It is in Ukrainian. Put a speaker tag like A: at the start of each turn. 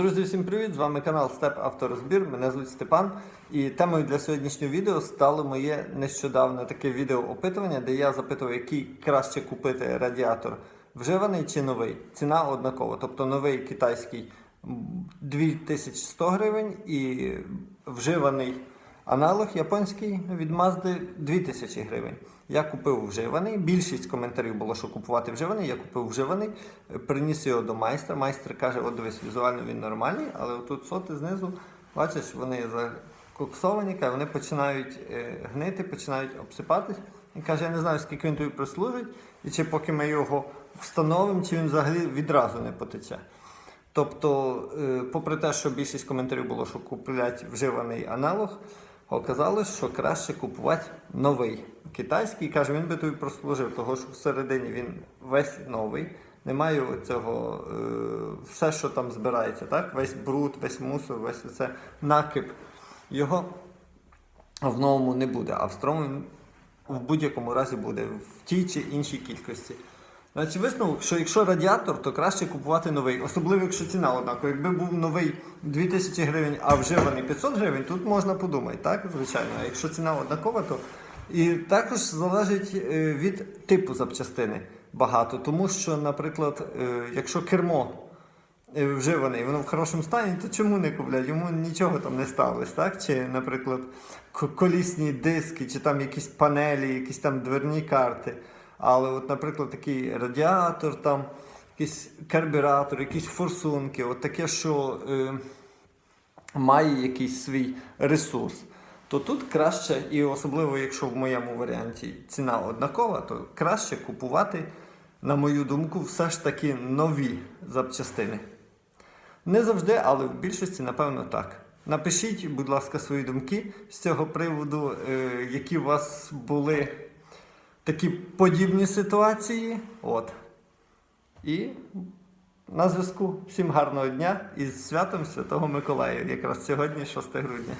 A: Друзі, всім привіт! З вами канал Степ Авторозбір. Мене звуть Степан. І темою для сьогоднішнього відео стало моє нещодавне таке відео опитування, де я запитував, який краще купити радіатор вживаний чи новий. Ціна однакова. Тобто новий китайський 2100 гривень і вживаний аналог японський від Mazda 2000 гривень. Я купив вживаний. Більшість коментарів було, що купувати вживаний. Я купив вживаний, приніс його до майстра. Майстер каже, от дивись, візуально він нормальний, але тут соти знизу, бачиш, вони закоксовані, вони починають е, гнити, починають обсипатись. Він каже, я не знаю, скільки він тобі прослужить, і чи поки ми його встановимо, чи він взагалі відразу не потече. Тобто, е, попри те, що більшість коментарів було, що куплять вживаний аналог, оказалось, що краще купувати новий китайський. Каже, він би тобі прослужив, того що всередині він весь новий. Немає цього, е, все, що там збирається, так? весь бруд, весь мусор, весь це накип. Його в новому не буде, а в старому він в будь-якому разі буде в тій чи іншій кількості. Значить, висновок, що якщо радіатор, то краще купувати новий, особливо якщо ціна однакова. Якби був новий 2000 гривень, а вживаний 500 гривень, тут можна подумати, так? Звичайно. А якщо ціна однакова, то і також залежить е, від типу запчастини багато. Тому що, наприклад, е, якщо кермо е, вживаний, воно в хорошому стані, то чому не куплять? Йому нічого там не сталося, так? Чи, наприклад, колісні диски, чи там якісь панелі, якісь там дверні карти. Але, от, наприклад, такий радіатор, там, якийсь карбюратор, якісь форсунки, от таке, що е, має якийсь свій ресурс. То тут краще, і особливо, якщо в моєму варіанті ціна однакова, то краще купувати, на мою думку, все ж таки нові запчастини. Не завжди, але в більшості, напевно, так. Напишіть, будь ласка, свої думки з цього приводу, е, які у вас були такі подібні ситуації. От. І на зв'язку. Всім гарного дня і з святом Святого Миколая, якраз сьогодні, 6 грудня.